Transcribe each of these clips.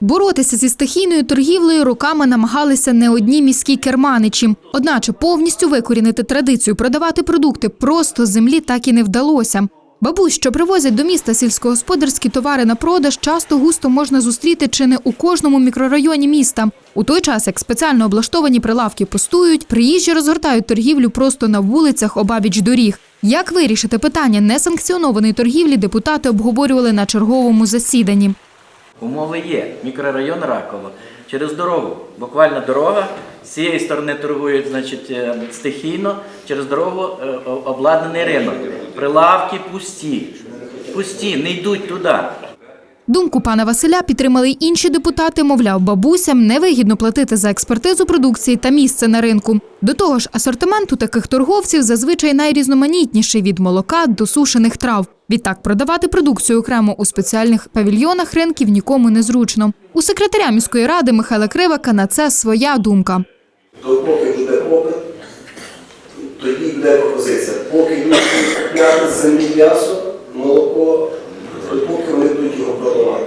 Боротися зі стихійною торгівлею роками намагалися не одні міські керманичі. Одначе повністю викорінити традицію продавати продукти просто з землі так і не вдалося. Бабусь, що привозять до міста сільськогосподарські товари на продаж, часто густо можна зустріти чи не у кожному мікрорайоні міста. У той час, як спеціально облаштовані прилавки пустують, приїжджі розгортають торгівлю просто на вулицях обабіч доріг. Як вирішити питання несанкціонованої торгівлі, депутати обговорювали на черговому засіданні. Умови є. Мікрорайон Раково. Через дорогу. Буквально дорога. З цієї сторони торгують значить, е, стихійно, через дорогу е, обладнаний ринок. Прилавки пусті. Пусті, не йдуть туди. Думку пана Василя підтримали й інші депутати. Мовляв, бабусям невигідно платити за експертизу продукції та місце на ринку. До того ж, асортимент у таких торговців зазвичай найрізноманітніший від молока до сушених трав. Відтак продавати продукцію окремо у спеціальних павільйонах ринків нікому не зручно. У секретаря міської ради Михайла Кривака на це своя думка. То поки буде попит, тоді буде пропозиція. Поки люди купляти землі м'ясо, молоко, поки вони будуть його продавати.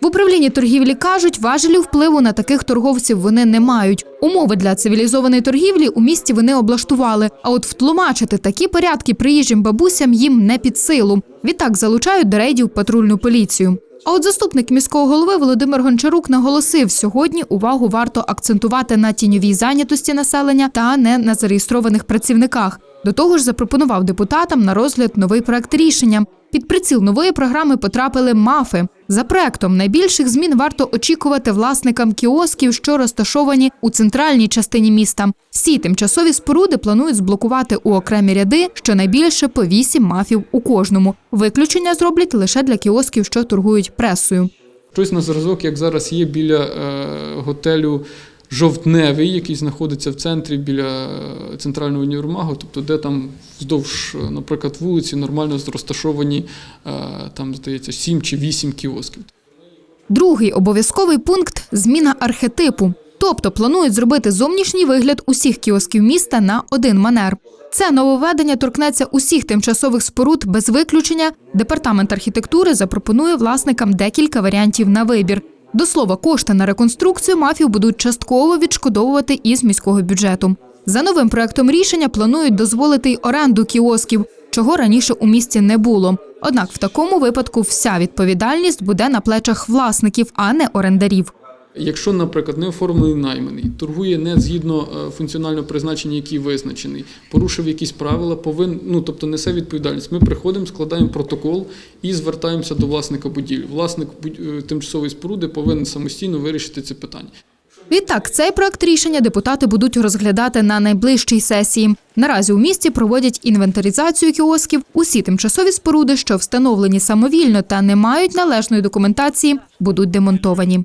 В управлінні торгівлі кажуть, важелів впливу на таких торговців вони не мають. Умови для цивілізованої торгівлі у місті вони облаштували. А от втлумачити такі порядки приїжджим бабусям їм не під силу. Відтак залучають до рейдів патрульну поліцію. А от заступник міського голови Володимир Гончарук наголосив, сьогодні увагу варто акцентувати на тіньовій зайнятості населення та не на зареєстрованих працівниках. До того ж, запропонував депутатам на розгляд новий проект рішення. Під приціл нової програми потрапили мафи. За проектом найбільших змін варто очікувати власникам кіосків, що розташовані у центральній частині міста. Всі тимчасові споруди планують зблокувати у окремі ряди щонайбільше по вісім мафів у кожному. Виключення зроблять лише для кіосків, що торгують пресою. Щось на зразок, як зараз є біля е, готелю Жовтневий, який знаходиться в центрі біля е, центрального універмагу, тобто де там вздовж, е, наприклад, вулиці нормально розташовані е, там, здається, 7 чи 8 кіосків. Другий обов'язковий пункт зміна архетипу. Тобто планують зробити зовнішній вигляд усіх кіосків міста на один манер. Це нововведення торкнеться усіх тимчасових споруд без виключення. Департамент архітектури запропонує власникам декілька варіантів на вибір. До слова, кошти на реконструкцію мафів будуть частково відшкодовувати із міського бюджету. За новим проектом рішення планують дозволити й оренду кіосків, чого раніше у місті не було. Однак в такому випадку вся відповідальність буде на плечах власників, а не орендарів. Якщо, наприклад, не оформлений найманий, торгує не згідно е, функціонального призначення, який визначений, порушив якісь правила, повин, ну тобто несе відповідальність. Ми приходимо, складаємо протокол і звертаємося до власника будівлі. Власник е, тимчасової споруди повинен самостійно вирішити це питання. Відтак, цей проект рішення депутати будуть розглядати на найближчій сесії. Наразі у місті проводять інвентаризацію кіосків. Усі тимчасові споруди, що встановлені самовільно та не мають належної документації, будуть демонтовані.